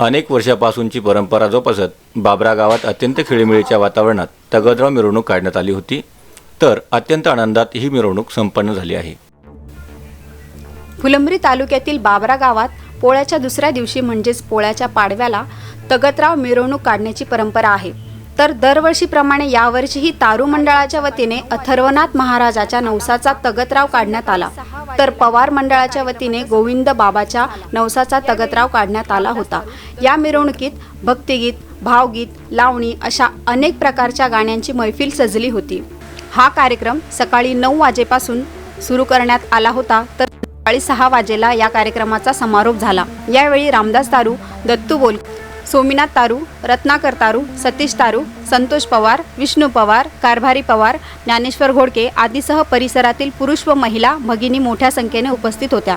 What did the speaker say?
अनेक वर्षापासूनची परंपरा जोपासत बाबरा गावात अत्यंत खेळीमेळीच्या वातावरणात तगदराव मिरवणूक काढण्यात आली होती. तर अत्यंत आनंदात ही मिरवणूक संपन्न झाली आहे. फुलंब्री तालुक्यातील बाबरा गावात पोळ्याच्या दुसऱ्या दिवशी म्हणजेच पोळ्याच्या पाडव्याला तगतराव मिरवणूक काढण्याची परंपरा आहे. तर दरवर्षीप्रमाणे यावर्षीही तारू मंडळाच्या वतीने अथर्वनाथ महाराजाच्या नवसाचा तगतराव काढण्यात आला. तर पवार मंडळाच्या वतीने गोविंद बाबाच्या नवसाचा तगतराव काढण्यात आला होता. या मिरवणुकीत भक्तिगीत भावगीत लावणी अशा अनेक प्रकारच्या गाण्यांची मैफिल सजली होती. हा कार्यक्रम सकाळी नऊ वाजेपासून सुरू करण्यात आला होता तर सकाळी सहा वाजेला या कार्यक्रमाचा समारोप झाला. यावेळी रामदास दारू दत्तू बोल सोमीनाथ तारू रत्नाकर तारू सतीश तारू संतोष पवार विष्णू पवार कारभारी पवार ज्ञानेश्वर घोडके आदीसह परिसरातील पुरुष व महिला भगिनी मोठ्या संख्येने उपस्थित होत्या